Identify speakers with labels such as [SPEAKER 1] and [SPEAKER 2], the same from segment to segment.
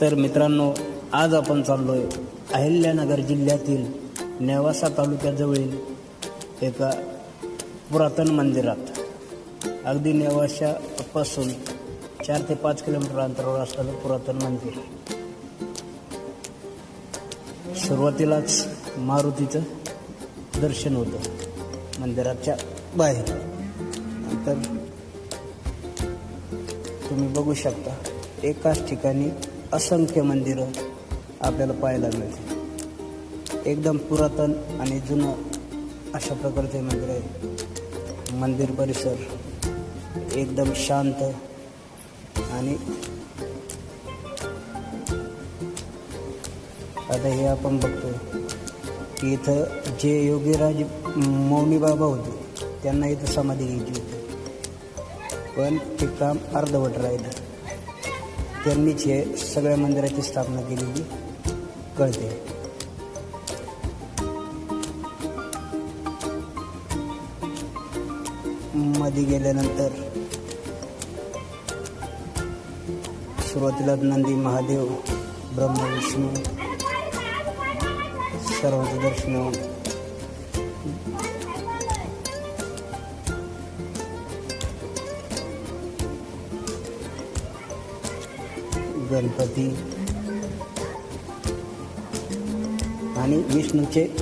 [SPEAKER 1] तर मित्रांनो आज आपण चाललोय अहिल्यानगर जिल्ह्यातील नेवासा तालुक्याजवळील एका पुरातन मंदिरात. अगदी नेवाशापासून चार ते पाच किलोमीटर अंतरावर असलेलं पुरातन मंदिर. सुरुवातीलाच मारुतीचं दर्शन होतं मंदिराच्या बाहेर. नंतर तुम्ही बघू शकता एकाच ठिकाणी असंख्य मंदिरं आपल्याला पाहायला मिळते एकदम पुरातन आणि जुनं अशा प्रकारचे मंदिर आहे. मंदिर परिसर एकदम शांत आणि आता हे आपण बघतो की इथं जे योगीराज मौनी बाबा होते त्यांना इथं समाधी घ्यायची होती. पण ते काम अर्धवट राहिलं. त्यांनीच हे सगळ्या मंदिराची स्थापना केलेली. कळते मध्ये गेल्यानंतर सुरुवातीला नंदी महादेव ब्रह्मविष्णू सर्वांचं दर्शन होऊन गणपती आणि विष्णूचे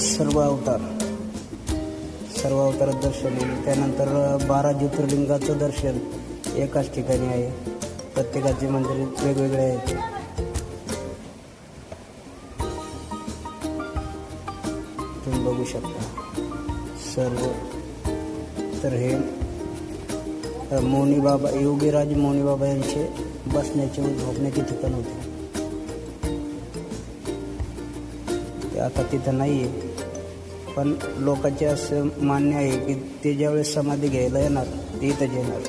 [SPEAKER 1] सर्व अवतार. सर्व अवतारात दर्शन त्यानंतर बारा ज्योतिर्लिंगाचं दर्शन एकाच ठिकाणी आहे. प्रत्येकाचे मंदिर वेगवेगळे आहेत. तुम्ही बघू शकता. सर्व. तर हे बाबा योगीराज मौनी बाबा यांचे बसण्याचे व झोपण्याचे ठिकाण होते. ते आता तिथं नाही आहे पण लोकांचे असं मान्य आहे की ते ज्यावेळेस समाधी घ्यायला येणार ते इथंच येणार.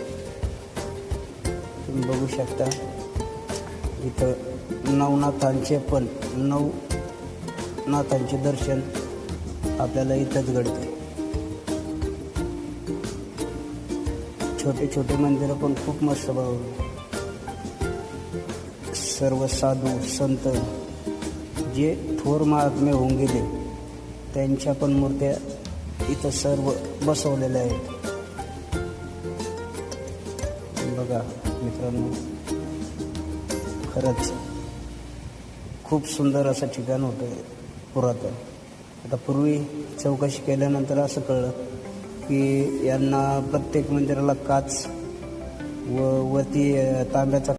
[SPEAKER 1] तुम्ही बघू शकता इथं नवनाथांचे पण नऊ नाथांचे दर्शन आपल्याला इथंच घडते छोटे छोटे मंदिरं पण खूप मस्त भाऊ. सर्व साधू संत जे थोर महात्मे होऊन गेले त्यांच्या पण मूर्त्या इथं सर्व बसवलेल्या आहेत. बघा मित्रांनो खरंच खूप सुंदर असं ठिकाण होतं पुरातन. आता पूर्वी चौकशी केल्यानंतर असं कळलं की यांना प्रत्येक मंदिराला काच व वरती तांब्याचा